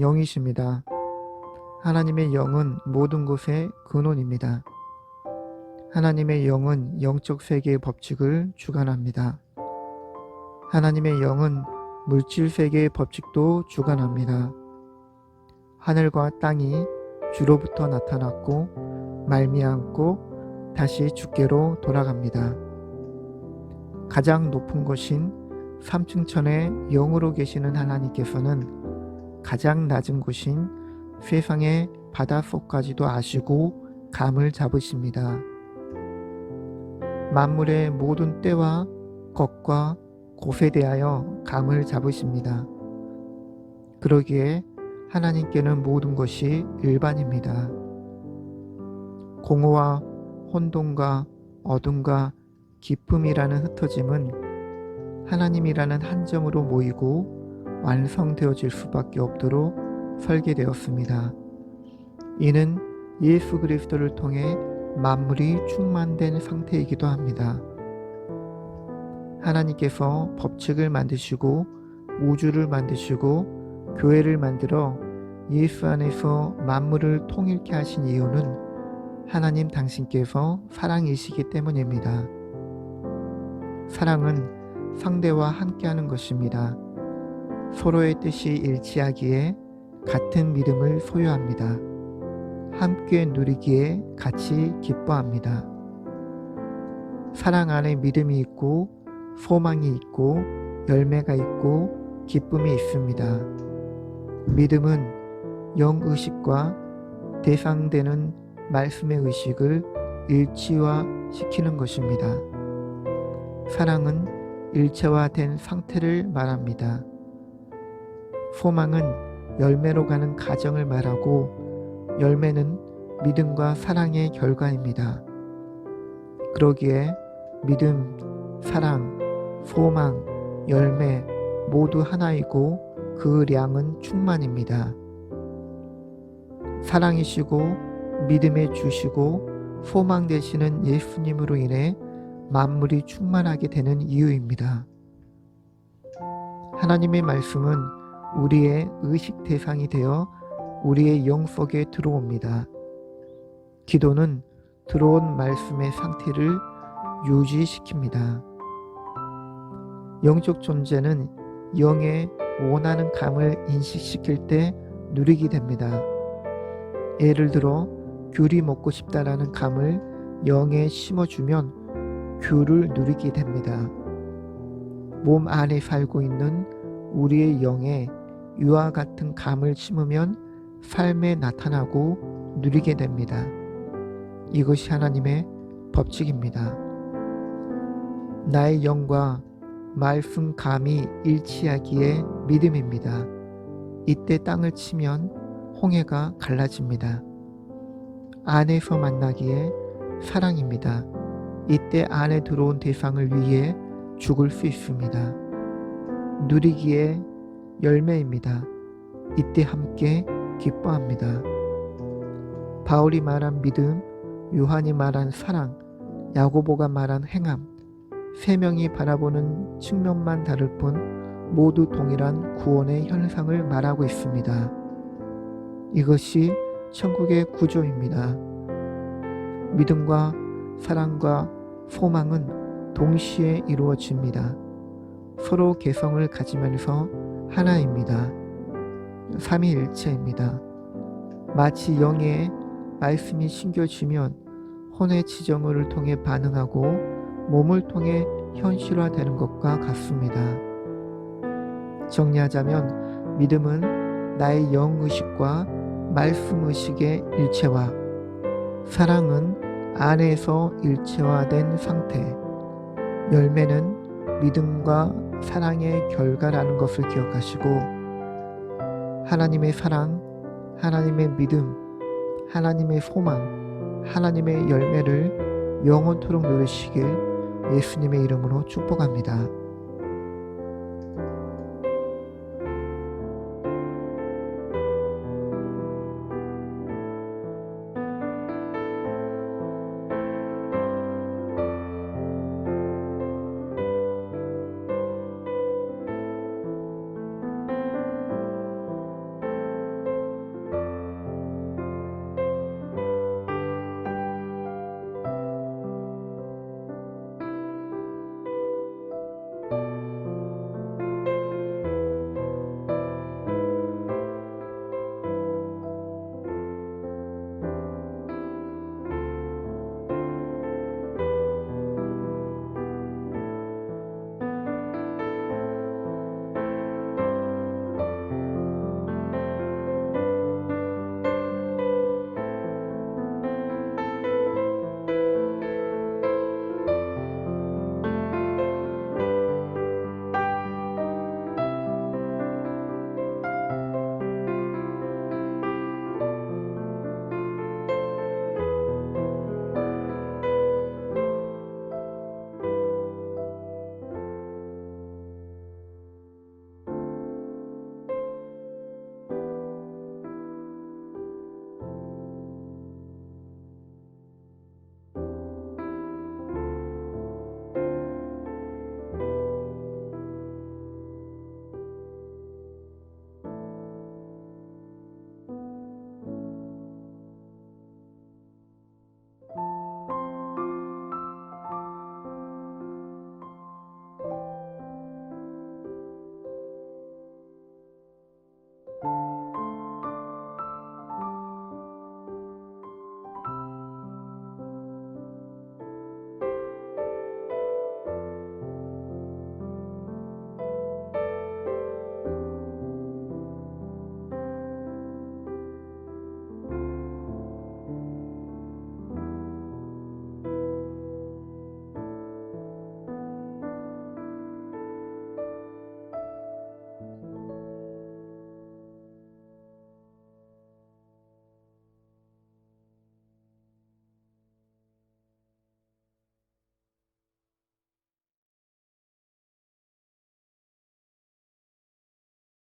영이십니다. 하나님의 영은 모든 것의 근원입니다. 하나님의 영은 영적 세계의 법칙을 주관합니다. 하나님의 영은 물질 세계의 법칙도 주관합니다. 하늘과 땅이 주로부터 나타났고 말미암고 다시 주께로 돌아갑니다. 가장 높은 곳인 삼층천에 영으로 계시는 하나님께서는 가장 낮은 곳인 세상의 바닷속까지도 아시고 감을 잡으십니다. 만물의 모든 때와 것과 곳에 대하여 감을 잡으십니다. 그러기에 하나님께는 모든 것이 일반입니다. 공허와 혼돈과 어둠과 기쁨이라는 흩어짐은 하나님이라는 한 점으로 모이고 완성되어질 수밖에 없도록 설계되었습니다. 이는 예수 그리스도를 통해 만물이 충만된 상태이기도 합니다. 하나님께서 법칙을 만드시고 우주를 만드시고 교회를 만들어 예수 안에서 만물을 통일케 하신 이유는 하나님 당신께서 사랑이시기 때문입니다. 사랑은 상대와 함께하는 것입니다. 서로의 뜻이 일치하기에 같은 믿음을 소유합니다. 함께 누리기에 같이 기뻐합니다. 사랑 안에 믿음이 있고 소망이 있고 열매가 있고 기쁨이 있습니다. 믿음은 영의식과 대상되는 말씀의 의식을 일치화시키는 것입니다. 사랑은 일체화된 상태를 말합니다. 소망은 열매로 가는 과정을 말하고 열매는 믿음과 사랑의 결과입니다. 그러기에 믿음, 사랑, 소망, 열매 모두 하나이고 그 량은 충만입니다. 사랑이시고 믿음에 주시고 소망 되시는 예수님으로 인해 만물이 충만하게 되는 이유입니다. 하나님의 말씀은 우리의 의식 대상이 되어 우리의 영 속에 들어옵니다. 기도는 들어온 말씀의 상태를 유지시킵니다. 영적 존재는 영의 원하는 감을 인식시킬 때 누리게 됩니다. 예를 들어 귤이 먹고 싶다라는 감을 영에 심어주면 귤을 누리게 됩니다. 몸 안에 살고 있는 우리의 영에 유아 같은 감을 심으면 삶에 나타나고 누리게 됩니다. 이것이 하나님의 법칙입니다. 나의 영과 말씀 감이 일치하기에 믿음입니다. 이때 땅을 치면 홍해가 갈라집니다. 안에서 만나기에 사랑입니다. 이때 안에 들어온 대상을 위해 죽을 수 있습니다. 누리기에 열매입니다. 이때 함께 기뻐합니다. 바울이 말한 믿음, 요한이 말한 사랑, 야고보가 말한 행함, 세 명이 바라보는 측면만 다를 뿐 모두 동일한 구원의 현상을 말하고 있습니다. 이것이 천국의 구조입니다. 믿음과 사랑과 소망은 동시에 이루어집니다. 서로 개성을 가지면서 하나입니다. 삼위일체입니다. 마치 영의 말씀이 신겨지면 혼의 지정을 통해 반응하고 몸을 통해 현실화되는 것과 같습니다. 정리하자면 믿음은 나의 영의식과 말씀의식의 일체화, 사랑은 안에서 일체화된 상태, 열매는 믿음과 사랑의 결과라는 것을 기억하시고 하나님의 사랑, 하나님의 믿음, 하나님의 소망, 하나님의 열매를 영원토록 누리시길 예수님의 이름으로 축복합니다.